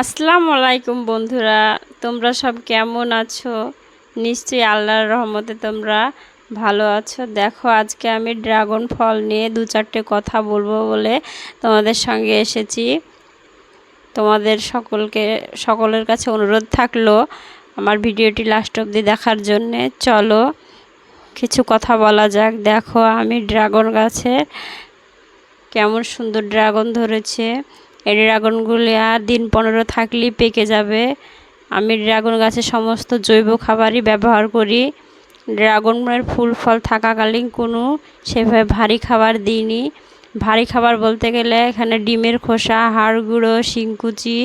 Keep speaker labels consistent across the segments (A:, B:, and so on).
A: আসসালামু আলাইকুম বন্ধুরা, তোমরা সব কেমন আছো? নিশ্চয়ই আল্লাহর রহমতে তোমরা ভালো আছো। দেখো, আজকে আমি ড্রাগন ফল নিয়ে দু চারটে কথা বলব বলে তোমাদের সঙ্গে এসেছি। তোমাদের সকলকে, সকলের কাছে অনুরোধ থাকল আমার ভিডিওটি লাস্ট অবধি দেখার জন্যে। চলো, কিছু কথা বলা যাক। দেখো, আমি ড্রাগন গাছে কেমন সুন্দর ড্রাগন ধরেছে। এই ড্রাগনগুলি আর দিন পনেরো থাকলেই পেকে যাবে। আমি ড্রাগন গাছে সমস্ত জৈব খাবারই ব্যবহার করি। ড্রাগনের ফুল ফল থাকাকালীন কোনো সেভাবে ভারী খাবার দিইনি। ভারী খাবার বলতে গেলে এখানে ডিমের খোসা, হাড় গুঁড়ো, শিংকুচি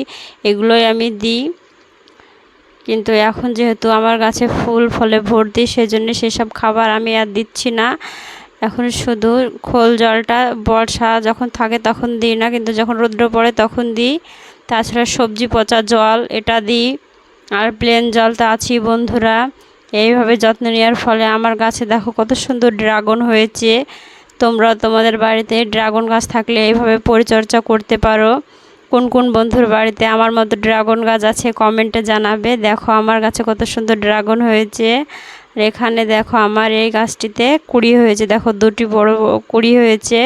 A: এগুলোই আমি দিই। কিন্তু এখন যেহেতু আমার গাছে ফুল ফলে ভর্তি, সেজন্য সেসব খাবার আমি আর দিচ্ছি না। এখন শুধু খোল জলটা বর্ষা যখন থাকে তখন দিই না, কিন্তু যখন রৌদ্র পড়ে তখন দিই। তাছাড়া সবজি পচা জল, এটা দিই। আর প্লেন জল তো আছেই বন্ধুরা। এইভাবে যত্ন নেওয়ার ফলে আমার গাছে দেখো কত সুন্দর ড্রাগন হয়েছে। তোমরা তোমাদের বাড়িতে ড্রাগন গাছ থাকলে এইভাবে পরিচর্যা করতে পারো। কোন কোন বন্ধুর বাড়িতে আমার মতো ড্রাগন গাছ আছে কমেন্টে জানাবে। দেখো আমার গাছে কত সুন্দর ড্রাগন হয়েছে। আর এখানে দেখো আমার এই গাছটিতে কুড়ি হয়েছে। দেখো দুটি বড় কুড়ি হয়েছে।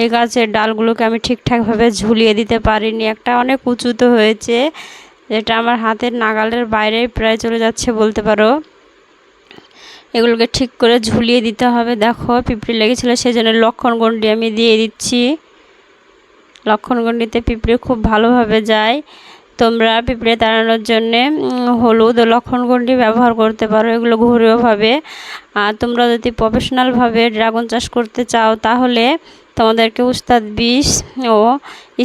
A: এই গাছের ডালগুলোকে আমি ঠিকঠাকভাবে ঝুলিয়ে দিতে পারিনি। একটা অনেক উঁচুতে হয়েছে। যেটা আমার হাতের নাগালের বাইরে প্রায় চলে যাচ্ছে বলতে পারো। এগুলোকে ঠিক করে ঝুলিয়ে দিতে হবে। দেখো পিঁপড়ি লেগেছিলো সেই জন্য লক্ষণ গন্ডি আমি দিয়ে দিচ্ছি। লক্ষণগণ্ডিতে পিঁপড়ে খুব ভালোভাবে যায়। তোমরা পিঁপড়ে তাড়ানোর জন্যে হলুদ ও লক্ষণ লক্ষণগণ্ডি ব্যবহার করতে পারো, এগুলো ঘরোয়াভাবে আর তোমরা যদি প্রফেশনালভাবে ড্রাগন চাষ করতে চাও, তাহলে তোমাদেরকে উস্তাদ বিষ ও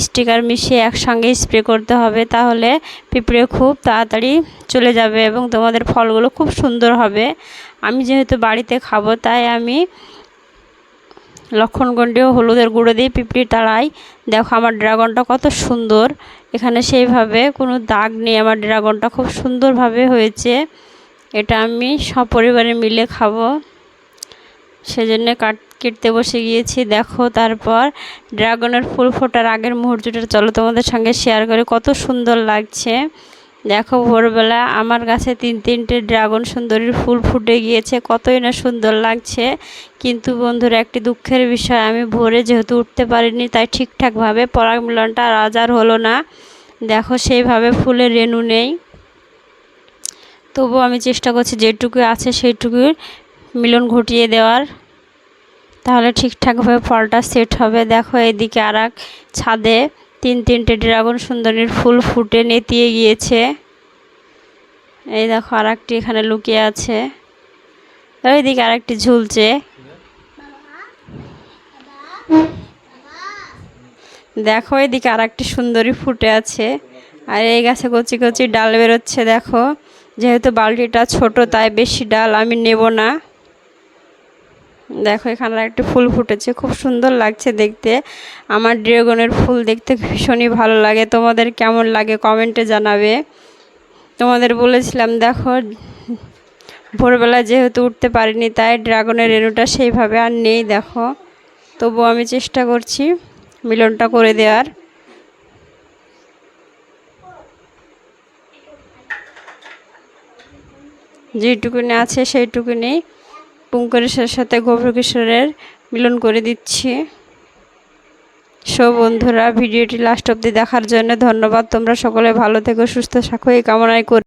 A: স্টিকার মিশিয়ে একসঙ্গে স্প্রে করতে হবে। তাহলে পিঁপড়ে খুব তাড়াতাড়ি চলে যাবে এবং তোমাদের ফলগুলো খুব সুন্দর হবে। আমি যেহেতু বাড়িতে খাব, তাই আমি লক্ষণগণ্ডি ও হলুদের গুঁড়ো দিয়ে পিঁপড়ি তাড়াই দেখো আমার ড্রাগনটা কত সুন্দর। এখানে সেইভাবে কোনো দাগ নেই। আমার ড্রাগনটা খুব সুন্দরভাবে হয়েছে। এটা আমি সপরিবারে মিলে খাব। সেজন্য কাট, কেটতে বসে গিয়েছি। দেখো তারপর ড্রাগনের ফুল ফোটার আগের মুহূর্তটা। চলো তোমাদের সঙ্গে শেয়ার করে। কত সুন্দর লাগছে। দেখো ভোরবেলা আমার গাছে তিন তিনটে ড্রাগন সুন্দরীর ফুল ফুটে গিয়েছে, কতই না সুন্দর লাগছে। কিন্তু বন্ধুরা, একটি দুঃখের বিষয়, আমি ভোরে যেহেতু উঠতে পারিনি, তাই ঠিকঠাকভাবে পরাগ মিলনটা রাজার হলো না। দেখো, সেইভাবে ফুলের রেণু নেই। তবু আমি চেষ্টা করছি যেটুকু আছে সেইটুকুর মিলন ঘটিয়ে দেওয়ার। তাহলে ঠিকঠাকভাবে ফলটা সেট হবে। দেখো এদিকে আর ছাদে তিন তিনটে ড্রাগন সুন্দরীর ফুল ফুটে নেতিয়ে গিয়েছে। এই দেখো আর একটি এখানে লুকিয়ে আছে। ওইদিকে আর একটি ঝুলছে। দেখো, এদিকে আর একটি সুন্দরী ফুটে আছে। আর এই গাছে কচি কচি ডাল বেরোচ্ছে, দেখো। যেহেতু বালতিটা ছোট, তাই বেশি ডাল আমি নেব না। দেখো, এখানে একটি ফুল ফুটেছে, খুব সুন্দর লাগছে দেখতে। আমার ড্রাগনের ফুল দেখতে ভীষণই ভালো লাগে। তোমাদের কেমন লাগে কমেন্টে জানাবে। তোমাদের বলেছিলাম, দেখো, ভোরবেলা যেহেতু উঠতে পারিনি, তাই ড্রাগনের রেণুটা সেইভাবে আর নেই, দেখো। তবু আমি চেষ্টা করছি মিলনটা করে দেওয়ার। যেটুকুনি আছে সেইটুকুনি। পুঙ্করেশ্বরের সাথে কিশোরের মিলন করে দিচ্ছি। সব বন্ধুরা, ভিডিওটি লাস্ট অব্দি দেখার জন্য ধন্যবাদ। তোমরা সকলে ভালো থেকো, সুস্থ থাকো, এই কামনায় করি।